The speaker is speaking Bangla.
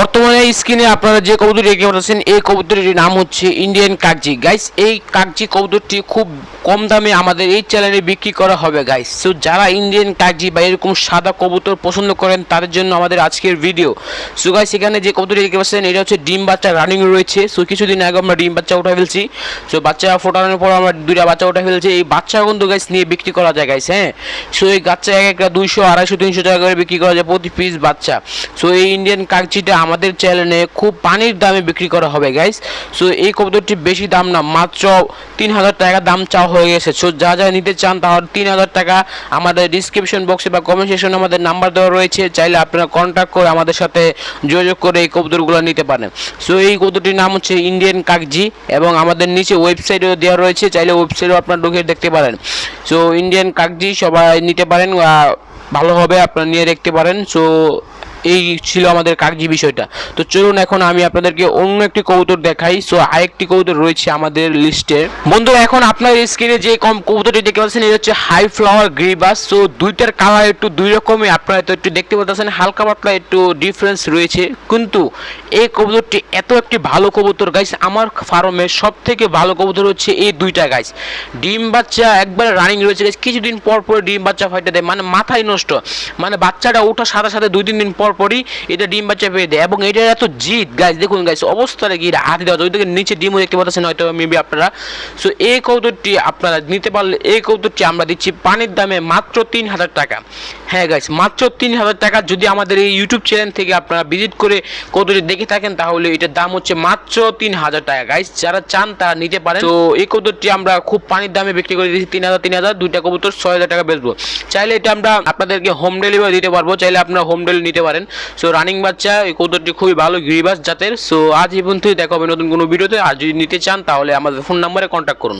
বর্তমানে স্ক্রিনে আপনারা যে কবুতরটি দেখতে পাচ্ছেন, এই কবুতরটির নাম হচ্ছে ইন্ডিয়ান কাকজি গাইস এই কাকজি কবুতরটি খুব কম দামে আমাদের এই চ্যানেলে বিক্রি করা হবে গাইস সো যারা ইন্ডিয়ান কাকজি বা এরকম সাদা কবুতর পছন্দ করেন, তাদের জন্য আমাদের আজকের ভিডিও সো গাইস এখানে যে কবুতরটি দেখতে পাচ্ছেন, এটা হচ্ছে ডিম বাচ্চা রানিং রয়েছে। সো কিছুদিন আগে আমরা ডিম বাচ্চা উঠে ফেলছি। সো বাচ্চা ফোটানোর পর আমরা দুইটা বাচ্চা উঠে ফেলছি। এই বাচ্চা কিন্তু গাইস নিয়ে বিক্রি করা যায় গাইস হ্যাঁ? সো এই বাচ্চা এক একটা দুইশো, আড়াইশো, তিনশো টাকা করে বিক্রি করা যায় প্রতি পিস বাচ্চা। সো এই ইন্ডিয়ান কাকচিটা আমাদের চ্যানেলে খুব পানির দামে বিক্রি করা হবে গাইস সো এই কবুতরটি বেশি দাম না মাত্র তিন হাজার টাকা দাম চাওয়া হয়ে গেছে। সো যা যা নিতে চান তাহলে তিন হাজার টাকা আমাদের ডিসক্রিপশন বক্সে বা কমেন্ট সেকশনে আমাদের নাম্বার দেওয়া রয়েছে। চাইলে আপনারা কন্ট্যাক্ট করে আমাদের সাথে যোগাযোগ করে এই কবুতরগুলো নিতে পারেন। সো এই কবুতরটির নাম হচ্ছে ইন্ডিয়ান কাকজি এবং আমাদের নিচে ওয়েবসাইটও দেওয়া রয়েছে। চাইলে ওয়েবসাইটও আপনারা ঢুকে দেখতে পারেন। সো ইন্ডিয়ান কাকজি সবাই নিতে পারেন আহ, ভালো হবে আপনারা নিয়ে দেখতে পারেন। সো এই ছিল আমাদের কাগজি বিষয়টা। তো চলুন এখন আমি আপনাদেরকে অন্য একটি কবুতর দেখাই। সো আরেকটি কবুতর রয়েছে আমাদের লিস্টে বন্ধুরা এখন আপনার স্ক্রিনে যে কম কবুতরটি দেখতে পাচ্ছেন এটা হচ্ছে হাই ফ্লাওয়ার গ্রিবাস সো দুইটার কালার একটু দুই রকমই। আপনারা তো একটু দেখতে পাচ্ছেন হালকা পাতলা একটু ডিফারেন্স রয়েছে। কিন্তু এই কবুতরটি এত একটি ভালো কবুতর গাইস আমার ফার্মে সব থেকে ভালো কবুতর হচ্ছে এই দুইটা গাইস ডিম বাচ্চা একবার রানিং রয়েছে guys, কিছুদিন পর পর ডিম বাচ্চা ফাইটে দেয়। মানে মাথায় নষ্ট। মানে বাচ্চাটা ওঠার সাথে সাথে দুই তিন দিন পর পরই এটা ডিম বাচ্চা পেয়ে দেয়। এবং এটার এত জিদ গাইস দেখুন গাইস অবস্থাটা কি হাতে দেওয়া। ওই নিচে ডিমও দেখতে পাচ্ছেন, হয়তো মেবি আপনারা। সো এই কৌতুকটি আপনারা নিতে পারলে, এই কৌতুকটি আমরা দিচ্ছি পানির দামে মাত্র তিন হাজার টাকা। হ্যাঁ গাইস মাত্র তিন হাজার টাকা। যদি আমাদের এই ইউটিউব চ্যানেল থেকে আপনারা ভিজিট করে কৌতুকটি দেখে থাকেন, তাহলে এটার দাম হচ্ছে মাত্র তিন হাজার টাকা। গাইস যারা চান, তারা নিতে পারেন। তো, এই কবুতরটি আমরা খুব পানির দামে বিক্রি করে দিচ্ছি তিন হাজার তিন হাজার, দুইটা কবুতর ছয় হাজার টাকা বেচবো। চাইলে এটা আমরা আপনাদেরকে হোম ডেলিভারি দিতে পারব। চাইলে আপনারা হোম ডেলিভারি নিতে পারেন। সো রানিং বাচ্চা, এই কৌতরটি খুবই ভালো গিরিবাস জাতের। সো আজ এই পর্যন্তই দেখা হবে নতুন কোনো ভিডিওতে, আর যদি নিতে চান, তাহলে আমাদের ফোন নাম্বারে কন্ট্যাক্ট করুন।